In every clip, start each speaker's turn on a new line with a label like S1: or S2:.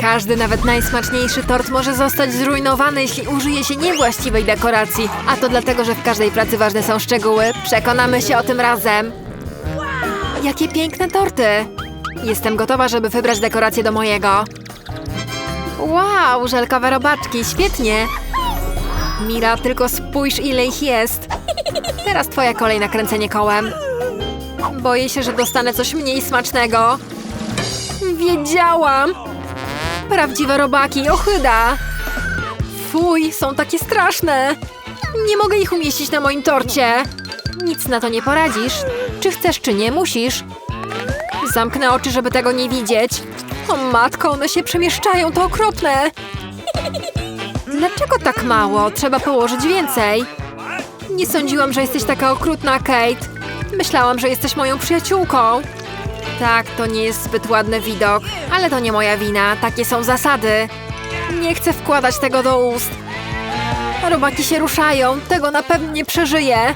S1: Każdy, nawet najsmaczniejszy tort może zostać zrujnowany, jeśli użyje się niewłaściwej dekoracji. A to dlatego, że w każdej pracy ważne są szczegóły. Przekonamy się o tym razem. Jakie piękne torty! Jestem gotowa, żeby wybrać dekorację do mojego. Wow, żelkowe robaczki, świetnie! Mila, tylko spójrz ile ich jest. Teraz twoja kolej na kręcenie kołem. Boję się, że dostanę coś mniej smacznego. Wiedziałam! Prawdziwe robaki, ochyda! Fuj, są takie straszne! Nie mogę ich umieścić na moim torcie! Nic na to nie poradzisz. Czy chcesz, czy nie, musisz. Zamknę oczy, żeby tego nie widzieć. O matko, one się przemieszczają, to okropne! Dlaczego tak mało? Trzeba położyć więcej. Nie sądziłam, że jesteś taka okrutna, Kate. Myślałam, że jesteś moją przyjaciółką. Tak, to nie jest zbyt ładny widok, ale to nie moja wina, takie są zasady. Nie chcę wkładać tego do ust. Robaki się ruszają, tego na pewno nie przeżyję.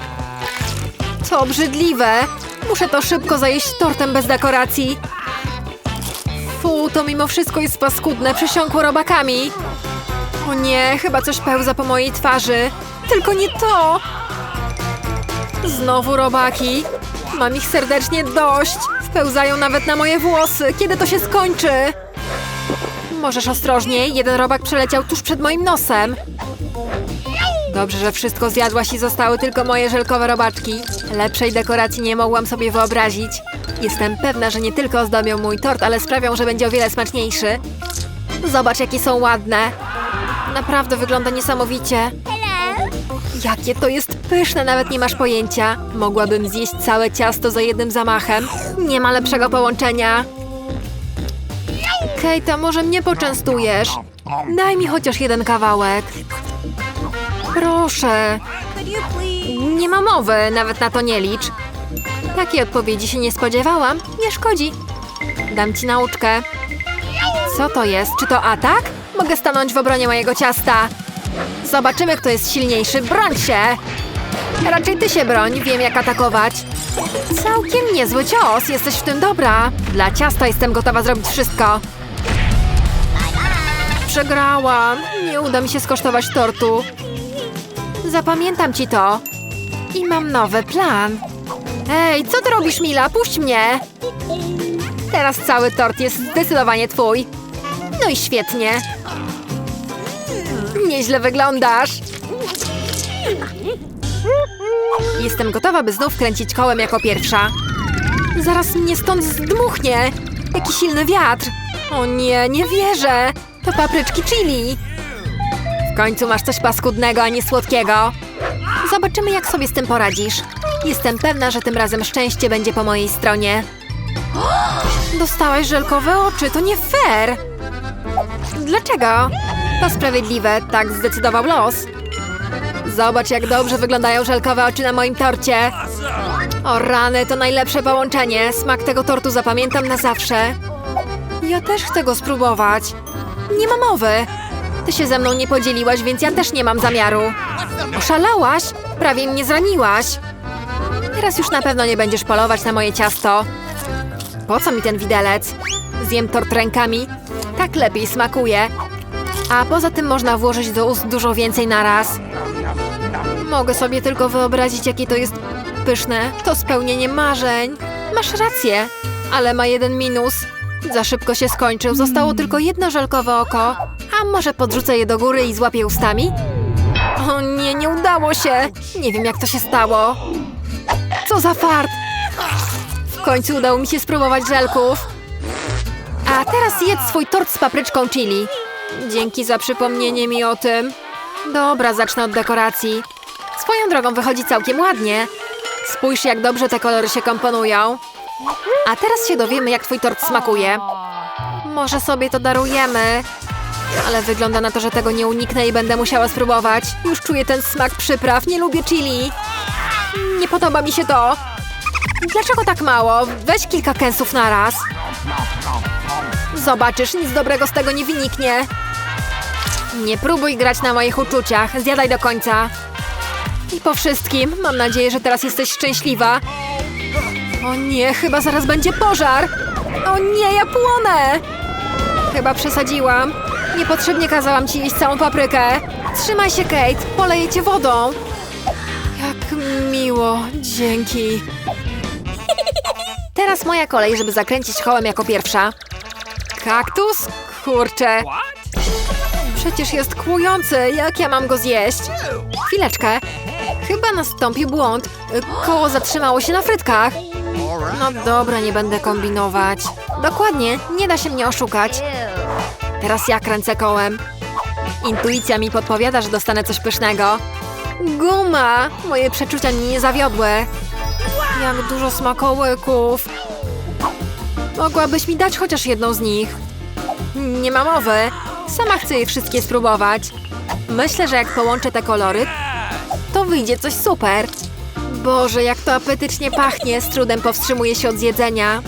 S1: To obrzydliwe. Muszę to szybko zajeść tortem bez dekoracji. Fu, to mimo wszystko jest paskudne, przesiąkło robakami. O nie, chyba coś pełza po mojej twarzy. Tylko nie to! Znowu robaki. Mam ich serdecznie dość. Wpełzają nawet na moje włosy. Kiedy to się skończy? Możesz ostrożniej. Jeden robak przeleciał tuż przed moim nosem. Dobrze, że wszystko zjadłaś i zostały tylko moje żelkowe robaczki. Lepszej dekoracji nie mogłam sobie wyobrazić. Jestem pewna, że nie tylko ozdobią mój tort, ale sprawią, że będzie o wiele smaczniejszy. Zobacz, jakie są ładne. Naprawdę wygląda niesamowicie. Jakie to jest pyszne, nawet nie masz pojęcia. Mogłabym zjeść całe ciasto za jednym zamachem. Nie ma lepszego połączenia. Kate, a może mnie poczęstujesz? Daj mi chociaż jeden kawałek. Proszę. Nie ma mowy, nawet na to nie licz. Takiej odpowiedzi się nie spodziewałam. Nie szkodzi. Dam ci nauczkę. Co to jest? Czy to atak? Mogę stanąć w obronie mojego ciasta. Zobaczymy, kto jest silniejszy. Broń się! Raczej ty się broń, wiem jak atakować. Całkiem niezły cios, jesteś w tym dobra. Dla ciasta jestem gotowa zrobić wszystko. Przegrałam. Nie uda mi się skosztować tortu. Zapamiętam ci to. I mam nowy plan. Ej, co ty robisz, Mila? Puść mnie! Teraz cały tort jest zdecydowanie twój. No i świetnie. Nieźle wyglądasz. Jestem gotowa, by znów kręcić kołem jako pierwsza. Zaraz mnie stąd zdmuchnie. Jaki silny wiatr. O nie, nie wierzę. To papryczki chili. W końcu masz coś paskudnego, a nie słodkiego. Zobaczymy, jak sobie z tym poradzisz. Jestem pewna, że tym razem szczęście będzie po mojej stronie. Dostałaś żelkowe oczy, to nie fair. Dlaczego? To sprawiedliwe, tak zdecydował los. Zobacz, jak dobrze wyglądają żelkowe oczy na moim torcie. O rany, to najlepsze połączenie. Smak tego tortu zapamiętam na zawsze. Ja też chcę go spróbować. Nie ma mowy. Ty się ze mną nie podzieliłaś, więc ja też nie mam zamiaru. Oszalałaś? Prawie mnie zraniłaś. Teraz już na pewno nie będziesz polować na moje ciasto. Po co mi ten widelec? Zjem tort rękami. Tak lepiej smakuje. A poza tym można włożyć do ust dużo więcej na raz. Mogę sobie tylko wyobrazić, jakie to jest pyszne. To spełnienie marzeń. Masz rację, ale ma jeden minus. Za szybko się skończył. Zostało tylko jedno żelkowe oko. A może podrzucę je do góry i złapię ustami? O nie, nie udało się. Nie wiem, jak to się stało. Co za fart. W końcu udało mi się spróbować żelków. A teraz jedz swój tort z papryczką chili. Dzięki za przypomnienie mi o tym. Dobra, zacznę od dekoracji. Swoją drogą wychodzi całkiem ładnie. Spójrz, jak dobrze te kolory się komponują. A teraz się dowiemy, jak twój tort smakuje. Może sobie to darujemy. Ale wygląda na to, że tego nie uniknę i będę musiała spróbować. Już czuję ten smak przypraw. Nie lubię chili. Nie podoba mi się to. Dlaczego tak mało? Weź kilka kęsów na raz. Zobaczysz, nic dobrego z tego nie wyniknie. Nie próbuj grać na moich uczuciach. Zjadaj do końca. I po wszystkim, mam nadzieję, że teraz jesteś szczęśliwa. O nie, chyba zaraz będzie pożar. O nie, ja płonę. Chyba przesadziłam. Niepotrzebnie kazałam ci jeść całą paprykę. Trzymaj się, Kate. Poleję cię wodą. Jak miło. Dzięki. Teraz moja kolej, żeby zakręcić kołem jako pierwsza. Kaktus? Kurczę. Przecież jest kłujący. Jak ja mam go zjeść? Chwileczkę. Chyba nastąpił błąd. Koło zatrzymało się na frytkach. No dobra, nie będę kombinować. Dokładnie, nie da się mnie oszukać. Teraz ja kręcę kołem. Intuicja mi podpowiada, że dostanę coś pysznego. Guma! Moje przeczucia mnie nie zawiodły. Jak dużo smakołyków. Mogłabyś mi dać chociaż jedną z nich. Nie ma mowy. Sama chcę je wszystkie spróbować. Myślę, że jak połączę te kolory, to wyjdzie coś super. Boże, jak to apetycznie pachnie, z trudem powstrzymuję się od zjedzenia.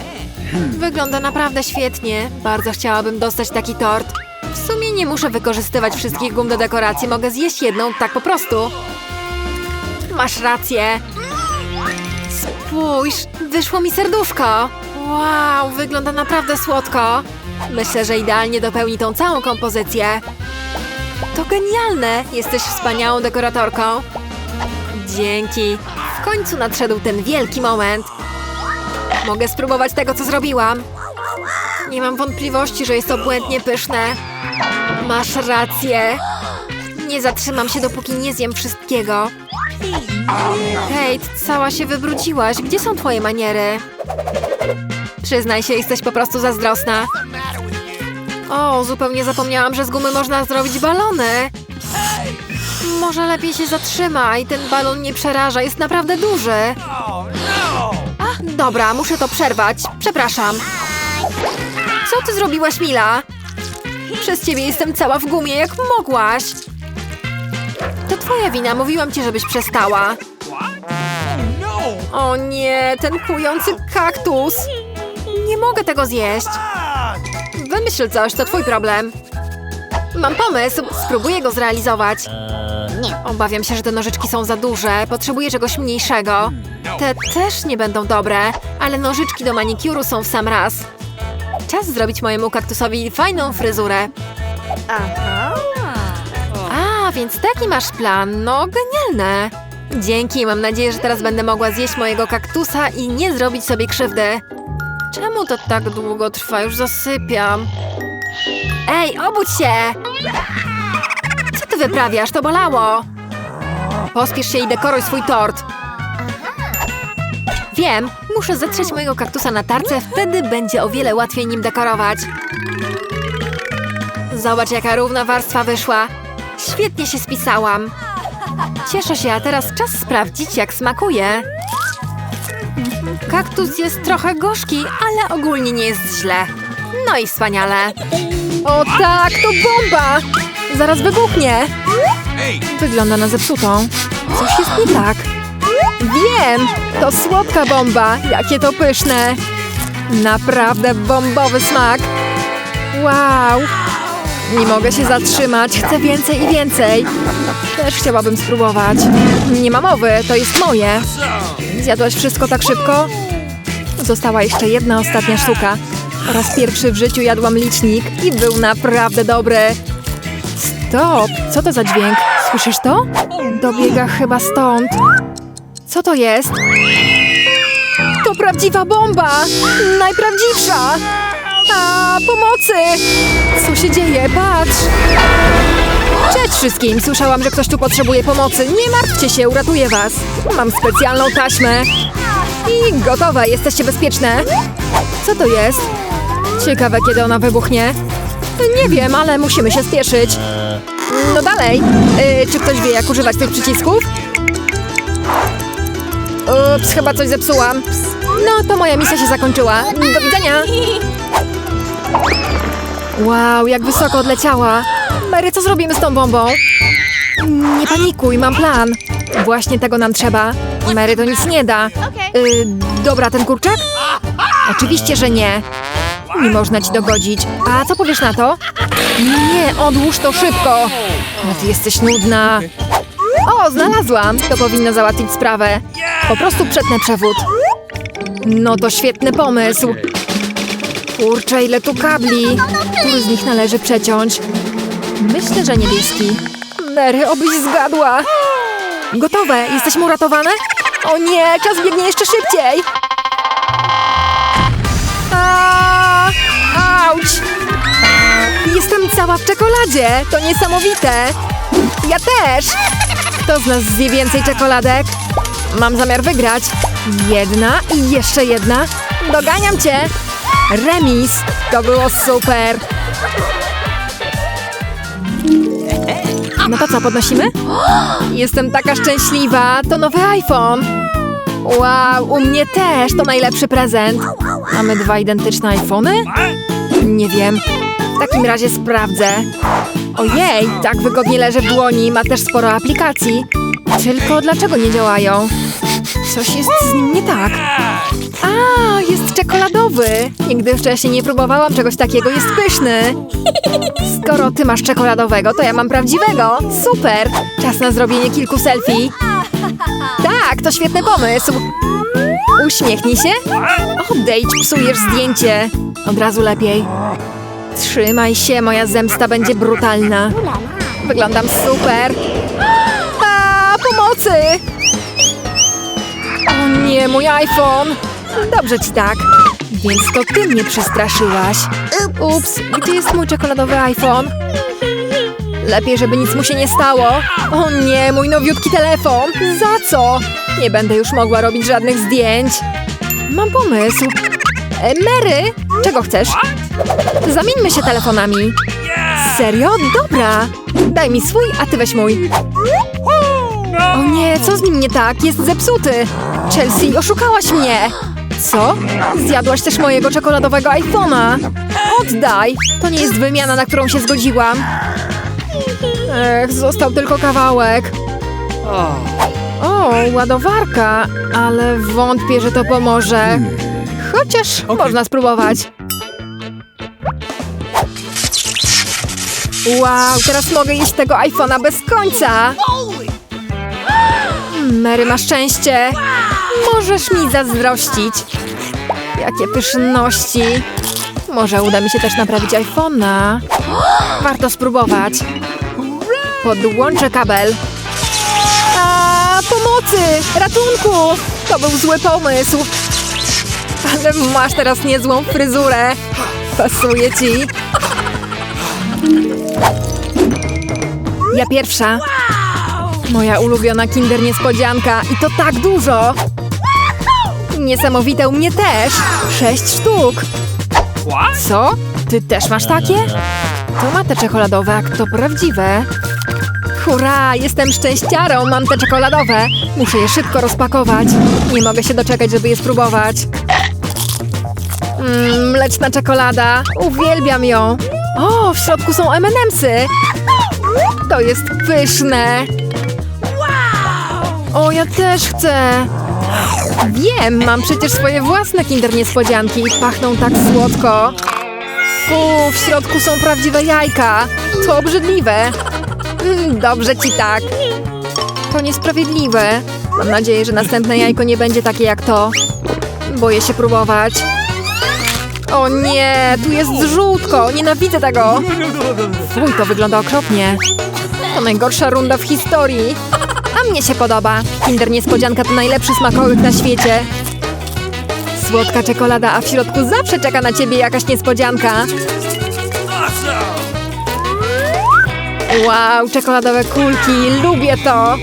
S1: Wygląda naprawdę świetnie. Bardzo chciałabym dostać taki tort. W sumie nie muszę wykorzystywać wszystkich gum do dekoracji, mogę zjeść jedną tak po prostu. Masz rację. Spójrz, wyszło mi serduszko. Wow, wygląda naprawdę słodko. Myślę, że idealnie dopełni tą całą kompozycję. To genialne! Jesteś wspaniałą dekoratorką. Dzięki. W końcu nadszedł ten wielki moment. Mogę spróbować tego, co zrobiłam. Nie mam wątpliwości, że jest to błędnie pyszne. Masz rację. Nie zatrzymam się, dopóki nie zjem wszystkiego. Kate, cała się wybrudziłaś. Gdzie są twoje maniery? Przyznaj się, jesteś po prostu zazdrosna. O, zupełnie zapomniałam, że z gumy można zrobić balony. Może lepiej się zatrzymaj, ten balon nie przeraża, jest naprawdę duży. Dobra, muszę to przerwać. Przepraszam. Co ty zrobiłaś, Mila? Przez ciebie jestem cała w gumie, jak mogłaś. To twoja wina, mówiłam ci, żebyś przestała. O nie, ten kłujący kaktus. Nie mogę tego zjeść. Wymyśl coś, to twój problem. Mam pomysł, spróbuję go zrealizować. Obawiam się, że te nożyczki są za duże. Potrzebuję czegoś mniejszego. Te też nie będą dobre, ale nożyczki do manikuru są w sam raz. Czas zrobić mojemu kaktusowi fajną fryzurę. A, więc taki masz plan. No, genialne. Dzięki, mam nadzieję, że teraz będę mogła zjeść mojego kaktusa i nie zrobić sobie krzywdy. Czemu to tak długo trwa? Już zasypiam. Ej, obudź się! Wyprawiasz? To bolało! Pospiesz się i dekoruj swój tort. Wiem, muszę zetrzeć mojego kaktusa na tarce, wtedy będzie o wiele łatwiej nim dekorować. Zobacz, jaka równa warstwa wyszła. Świetnie się spisałam. Cieszę się, a teraz czas sprawdzić, jak smakuje. Kaktus jest trochę gorzki, ale ogólnie nie jest źle. No i wspaniale. O tak, to bomba! Zaraz wybuchnie. Wygląda na zepsutą. Coś jest nie tak. Wiem! To słodka bomba. Jakie to pyszne. Naprawdę bombowy smak. Wow! Nie mogę się zatrzymać. Chcę więcej i więcej. Też chciałabym spróbować. Nie ma mowy, to jest moje. Zjadłaś wszystko tak szybko? Została jeszcze jedna ostatnia sztuka. Po raz pierwszy w życiu jadłam licznik i był naprawdę dobry. Stop! Co to za dźwięk? Słyszysz to? Dobiega chyba stąd. Co to jest? To prawdziwa bomba! Najprawdziwsza! A, pomocy! Co się dzieje? Patrz! Cześć wszystkim! Słyszałam, że ktoś tu potrzebuje pomocy. Nie martwcie się, uratuję was. Mam specjalną taśmę. I gotowe, jesteście bezpieczne. Co to jest? Ciekawe, kiedy ona wybuchnie. Nie wiem, ale musimy się spieszyć. No dalej. Y, czy ktoś wie, jak używać tych przycisków? Ups, chyba coś zepsułam. No, to moja misja się zakończyła. Do widzenia. Wow, jak wysoko odleciała. Mary, co zrobimy z tą bombą? Nie panikuj, mam plan. Właśnie tego nam trzeba. Mary to nic nie da. Y, dobra, ten kurczak? Oczywiście, że nie. Nie można ci dogodzić. A co powiesz na to? Nie, odłóż to szybko. No ty jesteś nudna. O, znalazłam. To powinno załatwić sprawę. Po prostu przetnę przewód. No to świetny pomysł. Kurczę, ile tu kabli. Który z nich należy przeciąć? Myślę, że niebieski. Mary, obyś zgadła. Gotowe. Jesteśmy uratowane? O nie, czas biegnie jeszcze szybciej. Auć! Jestem cała w czekoladzie. To niesamowite. Ja też. Kto z nas zje więcej czekoladek? Mam zamiar wygrać. Jedna i jeszcze jedna. Doganiam cię. Remis. To było super. No to co, podnosimy? Jestem taka szczęśliwa. To nowy iPhone. Wow, u mnie też. To najlepszy prezent. Mamy dwa identyczne iPhony? Nie wiem. W takim razie sprawdzę. Ojej, tak wygodnie leży w dłoni. Ma też sporo aplikacji. Tylko dlaczego nie działają? Coś jest z nim nie tak. A, jest czekoladowy. Nigdy wcześniej nie próbowałam czegoś takiego. Jest pyszny. Skoro ty masz czekoladowego, to ja mam prawdziwego. Super. Czas na zrobienie kilku selfie. Tak, to świetny pomysł. Uśmiechnij się. Odejdź, psujesz zdjęcie. Od razu lepiej. Trzymaj się, moja zemsta będzie brutalna. Wyglądam super. A, pomocy! O nie, mój iPhone! Dobrze ci tak. Więc to ty mnie przestraszyłaś. Ups, gdzie jest mój czekoladowy iPhone? Lepiej, żeby nic mu się nie stało. O nie, mój nowiutki telefon. Za co? Nie będę już mogła robić żadnych zdjęć. Mam pomysł. E, Mary, czego chcesz? Zamieńmy się telefonami. Serio? Dobra. Daj mi swój, a ty weź mój. O nie, co z nim nie tak? Jest zepsuty. Chelsea, oszukałaś mnie. Co? Zjadłaś też mojego czekoladowego iPhone'a. Oddaj. To nie jest wymiana, na którą się zgodziłam. Ech, został tylko kawałek. O, ładowarka, ale wątpię, że to pomoże. Chociaż można spróbować. Wow, teraz mogę jeść tego iPhone'a bez końca. Mary ma szczęście. Możesz mi zazdrościć. Jakie pyszności. Może uda mi się też naprawić iPhone'a. Warto spróbować. Podłączę kabel. Pomocy! Ratunku! To był zły pomysł. Ale masz teraz niezłą fryzurę. Pasuje ci. Ja pierwsza. Moja ulubiona kinder niespodzianka i to tak dużo. Niesamowite u mnie też. Sześć sztuk. Co? Ty też masz takie? To ma te czekoladowe, a to prawdziwe. Hurra, jestem szczęściarą, mam te czekoladowe. Muszę je szybko rozpakować. Nie mogę się doczekać, żeby je spróbować. Mmm, mleczna czekolada. Uwielbiam ją. O, w środku są M&M'sy. To jest pyszne. O, ja też chcę. Wiem, mam przecież swoje własne kinder niespodzianki. Pachną tak słodko. Fu, w środku są prawdziwe jajka. To obrzydliwe. Mm, Dobrze ci tak. To niesprawiedliwe. Mam nadzieję, że następne jajko nie będzie takie jak to. Boję się próbować. O nie, tu jest żółtko. Nienawidzę tego. Fuj, to wygląda okropnie. To najgorsza runda w historii. A mnie się podoba. Kinder Niespodzianka to najlepszy smakołyk na świecie. Słodka czekolada, a w środku zawsze czeka na ciebie jakaś niespodzianka. Wow, czekoladowe kulki, lubię to!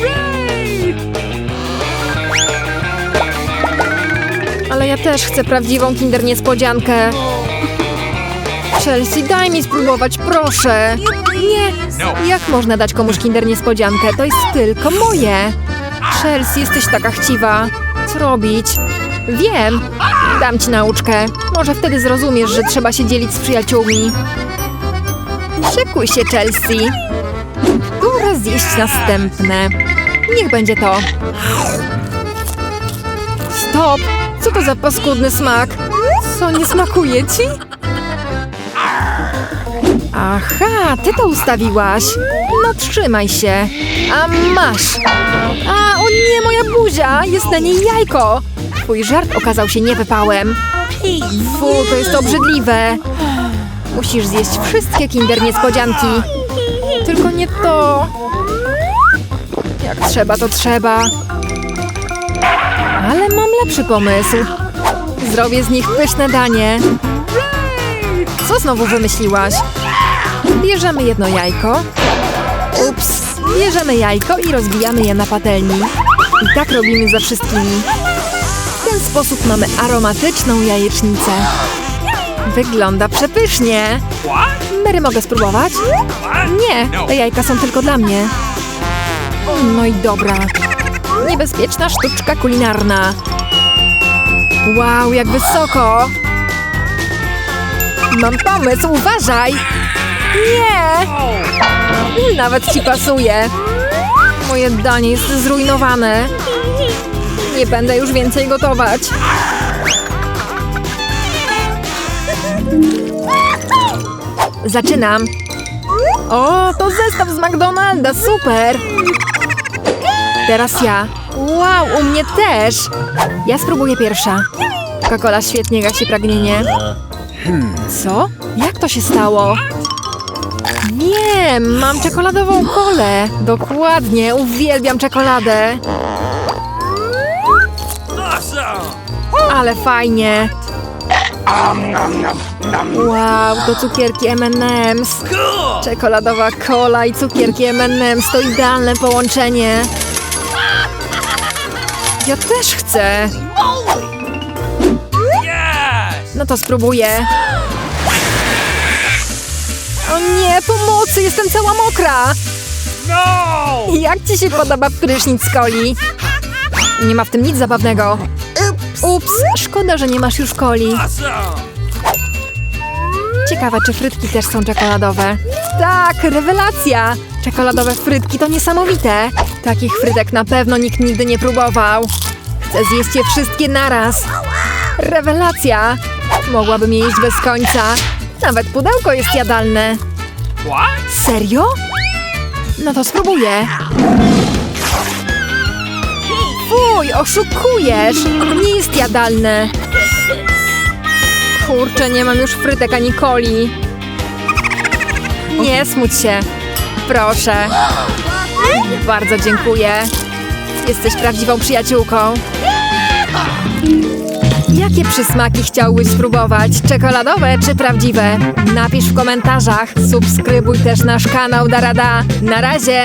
S1: Ale ja też chcę prawdziwą Kinder Niespodziankę. Chelsea, daj mi spróbować, proszę. Nie, jak można dać komuś Kinder Niespodziankę? To jest tylko moje. Chelsea, jesteś taka chciwa. Co robić? Wiem. Dam ci nauczkę. Może wtedy zrozumiesz, że trzeba się dzielić z przyjaciółmi. Szykuj się, Chelsea. Zjeść następne. Niech będzie to. Stop! Co to za paskudny smak? Co, nie smakuje ci? Aha, ty to ustawiłaś. No trzymaj się. A masz. A, o nie, moja buzia! Jest na niej jajko. Twój żart okazał się niewypałem. Fu, to jest obrzydliwe. Musisz zjeść wszystkie kinder niespodzianki. Jak trzeba, to trzeba. Ale mam lepszy pomysł. Zrobię z nich pyszne danie. Co znowu wymyśliłaś? Bierzemy jedno jajko. Ups. Bierzemy jajko i rozbijamy je na patelni. I tak robimy ze wszystkimi. W ten sposób mamy aromatyczną jajecznicę. Wygląda przepysznie. Mary, mogę spróbować? Nie, te jajka są tylko dla mnie. No i dobra. Niebezpieczna sztuczka kulinarna. Wow, jak wysoko! Mam pomysł, uważaj! Nie! Nawet ci pasuje. Moje danie jest zrujnowane. Nie będę już więcej gotować. Zaczynam. O, to zestaw z McDonalda, super! Teraz ja. Wow, u mnie też! Ja spróbuję pierwsza. Coca-Cola świetnie gasi pragnienie. Co? Jak to się stało? Wiem, mam czekoladową kolę. Dokładnie, uwielbiam czekoladę. Ale fajnie. Wow, to cukierki M&M's. Czekoladowa kola i cukierki M&M's to idealne połączenie. Ja też chcę. No to spróbuję. O nie, pomocy, jestem cała mokra.
S2: No!
S1: Jak ci się podoba prysznic z coli? Nie ma w tym nic zabawnego. Ups, szkoda, że nie masz już coli. Ciekawe, czy frytki też są czekoladowe. Tak, rewelacja! Czekoladowe frytki to niesamowite. Takich frytek na pewno nikt nigdy nie próbował. Chcę zjeść je wszystkie naraz. Rewelacja! Mogłabym je jeść bez końca. Nawet pudełko jest jadalne. Serio? No to spróbuję. Fuj, oszukujesz! Nie jest jadalne. Kurczę, nie mam już frytek ani coli. Nie smuć się. Proszę. Bardzo dziękuję. Jesteś prawdziwą przyjaciółką. Jakie przysmaki chciałbyś spróbować? Czekoladowe czy prawdziwe? Napisz w komentarzach. Subskrybuj też nasz kanał Darada. Na razie!